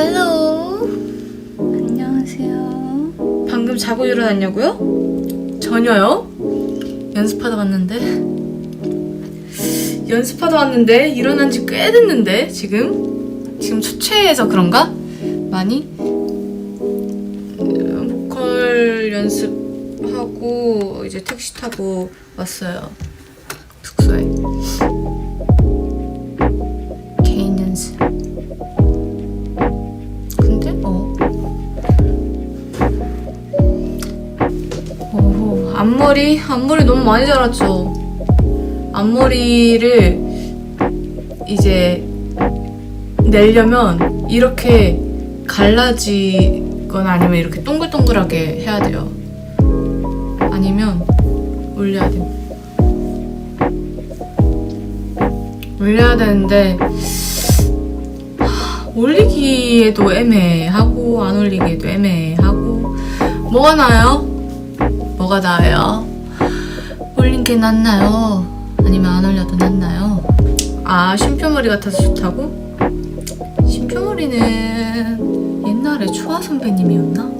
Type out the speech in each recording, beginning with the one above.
헬로. 안녕하세요. 방금 자고 일어났냐고요? 전혀요? 연습하다 왔는데. 연습하다 왔는데 일어난 지 꽤 됐는데 지금 지금 초췌해서 그런가? 많이 음, 보컬 연습하고 이제 택시 타고 왔어요 숙소에 앞머리 앞머리 너무 많이 자랐죠 앞머리를 이제 내려면 이렇게 갈라지거나 아니면 이렇게 동글동글하게 해야 돼요. 아니면 올려야 됩니다. 올려야 되는데 하, 올리기에도 애매하고 안 올리기에도 애매하고 뭐가 나아요? 뭐가 나아요? 올린 게 낫나요? 아니면 안 올려도 낫나요? 아 쉼표머리 같아서 좋다고? 쉼표머리는 옛날에 초아 선배님이었나?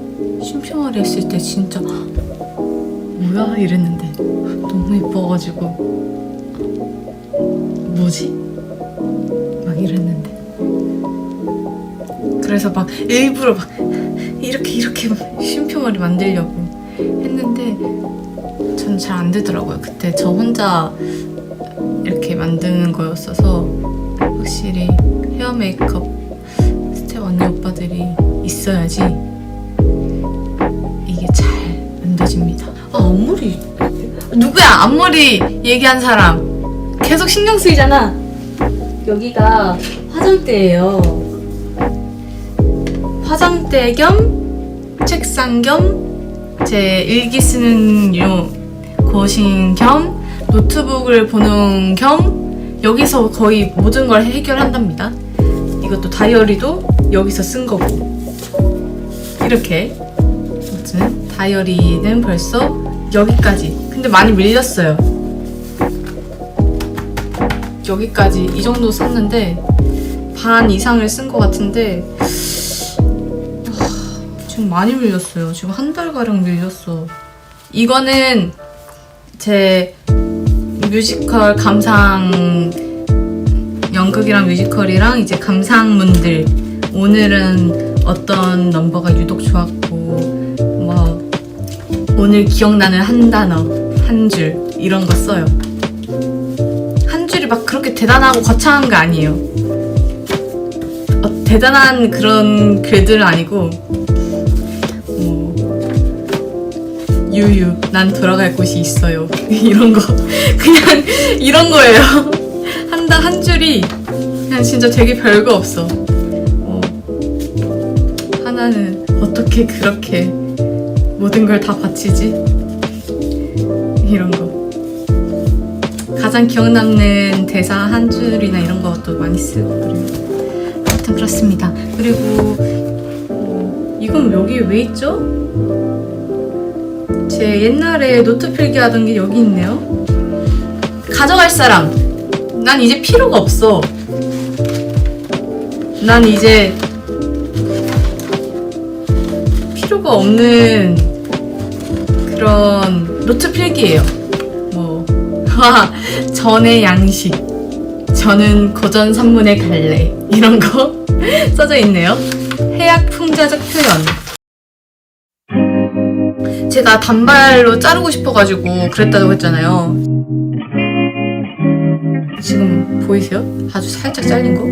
쉼표머리 했을 때 진짜 뭐야 이랬는데 너무 예뻐가지고 뭐지? 막 이랬는데 그래서 막 일부러 막 이렇게 이렇게 쉼표머리 만들려고 했는데 전잘안 되더라고요. 그때 저 혼자 이렇게 만드는 거였어서 확실히 헤어 메이크업 스텝 언니 오빠들이 있어야지 이게 잘 만들어집니다. 아 앞머리 누구야 앞머리 얘기한 사람 계속 신경 쓰이잖아. 여기가 화장대예요. 화장대 겸 책상 겸 제 일기 쓰는 요 곳인 겸 노트북을 보는 겸 여기서 거의 모든 걸 해결한답니다. 이것도 다이어리도 여기서 쓴 거고 이렇게 아무튼 다이어리는 벌써 여기까지 근데 많이 밀렸어요. 여기까지 이 정도 썼는데 반 이상을 쓴 것 같은데 지금 많이 밀렸어요. 지금 한 달가량 밀렸어. 이거는 제 뮤지컬 감상 연극이랑 뮤지컬이랑 이제 감상문들 오늘은 어떤 넘버가 유독 좋았고 뭐 오늘 기억나는 한 단어 한 줄 이런 거 써요. 한 줄이 막 그렇게 대단하고 거창한 거 아니에요. 어, 대단한 그런 글들은 아니고 유유 난 돌아갈 곳이 있어요. 이런 거. 그냥 이런 거예요. 한단한 줄이 그냥 진짜 되게 별거 없어. 어, 하나는 어떻게 그렇게 모든 걸 다 바치지? 이런 거. 가장 기억 남는 대사 한 줄이나 이런 것도 많이 쓰고 그래요. 아무튼 그렇습니다. 그리고 어, 이건 여기 왜 있죠? 제 옛날에 노트 필기하던 게 여기 있네요. 가져갈 사람. 난 이제 필요가 없어. 난 이제 필요가 없는 그런 노트 필기예요. 뭐, 와, 전의 양식. 저는 고전 산문에 갈래. 이런 거 써져 있네요. 해약 풍자적 표현. 제가 단발로 자르고 싶어가지고 그랬다고 했잖아요. 지금 보이세요? 아주 살짝 잘린 거?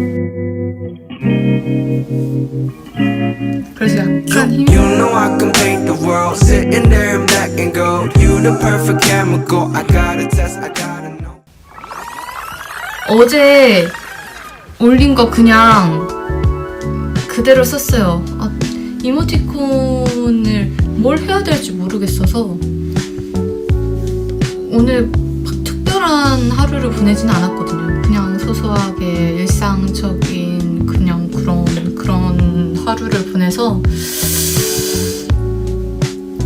그래서 약간 힘이 You know I can paint the world sitting there in black and gold. You the perfect chemical. I gotta test, I gotta know. 어제 올린 거 그냥 그대로 썼어요. 아, 이모티콘을 뭘 해야 될지 모르겠어서 오늘 막 특별한 하루를 보내진 않았거든요. 그냥 소소하게 일상적인 그냥 그런 그런 하루를 보내서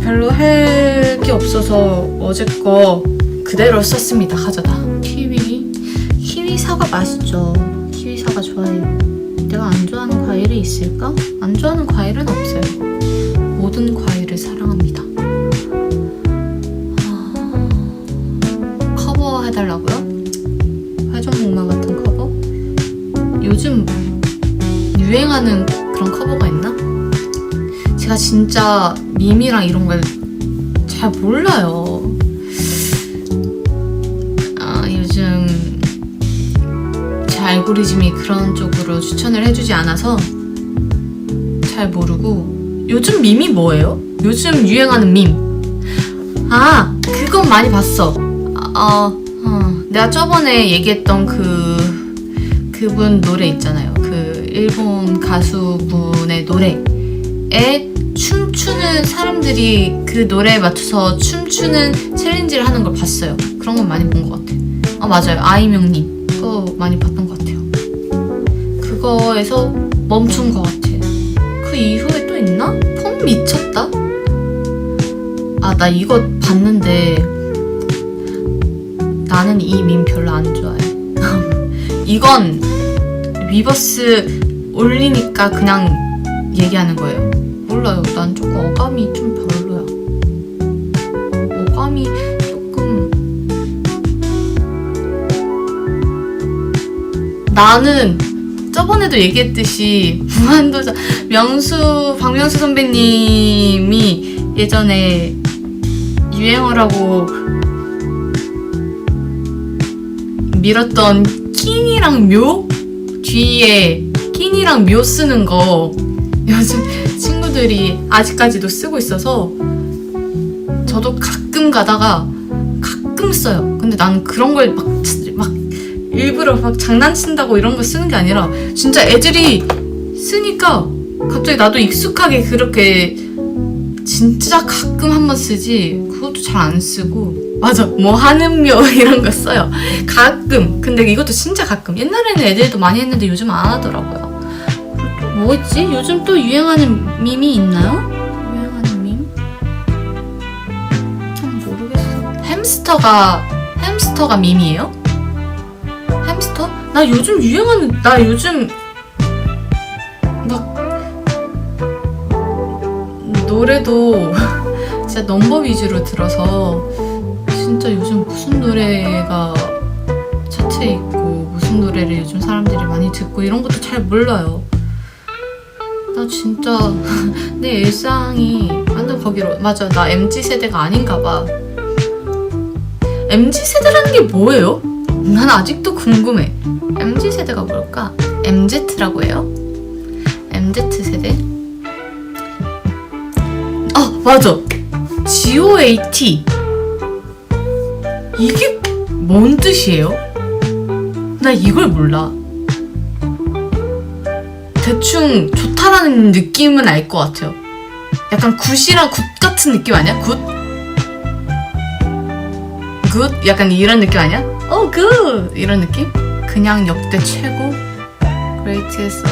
별로 할 게 없어서 어제 거 그대로 썼습니다. 가져다. 키위. 키위 사과 맛있죠. 키위 사과 좋아해요. 내가 안 좋아하는 과일이 있을까? 안 좋아하는 과일은 없어요. 모든 과일 을 사랑합니다. 아, 커버 해달라고요? 회전목마 같은 커버? 요즘 유행하는 그런 커버가 있나? 제가 진짜 밈이랑 이런 걸 잘 몰라요. 아, 요즘 제 알고리즘이 그런 쪽으로 추천을 해주지 않아서 잘 모르고 요즘 밈이 뭐예요? 요즘 유행하는 밈. 아, 그건 많이 봤어. 아, 어, 어, 내가 저번에 얘기했던 그 그분 노래 있잖아요. 그 일본 가수분의 노래에 춤추는 사람들이 그 노래에 맞춰서 춤추는 챌린지를 하는 걸 봤어요. 그런 건 많이 본 것 같아. 아 맞아요. 아이명님 그거 많이 봤던 것 같아요. 그거에서 멈춘 것 같아. 그 이후에 또 있나? 폼 미쳤다? 아 나 이거 봤는데 나는 이 밈 별로 안 좋아해. 이건 위버스 올리니까 그냥 얘기하는 거예요. 몰라요. 난 조금 어감이 좀 별로야. 어감이 조금 나는 저번에도 얘기했듯이 무한도전 명수 박명수 선배님이 예전에 유행어라고 밀었던 킹이랑 묘? 뒤에 킹이랑 묘 쓰는 거. 요즘 친구들이 아직까지도 쓰고 있어서 저도 가끔 가다가 가끔 써요. 근데 나는 그런 걸막 막 일부러 막 장난친다고 이런 거 쓰는 게 아니라 진짜 애들이 쓰니까 갑자기 나도 익숙하게 그렇게 진짜 가끔 한 번 쓰지 그것도 잘 안 쓰고 맞아 뭐 하는 묘 이런 거 써요 가끔 근데 이것도 진짜 가끔 옛날에는 애들도 많이 했는데 요즘 안 하더라고요 뭐 있지? 요즘 또 유행하는 밈이 있나요? 유행하는 밈? 참 모르겠어 햄스터가 햄스터가 밈이에요? 햄스터? 나 요즘 유행하는 나 요즘 막 노래도 진짜 넘버 위주로 들어서 진짜 요즘 무슨 노래가 차트에 있고 무슨 노래를 요즘 사람들이 많이 듣고 이런 것도 잘 몰라요. 나 진짜 내 일상이 완전 거기로 맞아 나 MZ 세대가 아닌가 봐. MZ 세대라는 게 뭐예요? 난 아직도 궁금해. MZ 세대가 뭘까? MZ라고 해요? MZ 세대? 아 맞아 GOAT 이게 뭔 뜻이에요? 나 이걸 몰라 대충 좋다라는 느낌은 알 것 같아요 약간 굿이랑 굿 같은 느낌 아니야? 굿? 굿? 약간 이런 느낌 아니야? 어, 굿! 이런 느낌? 그냥 역대 최고? Greatest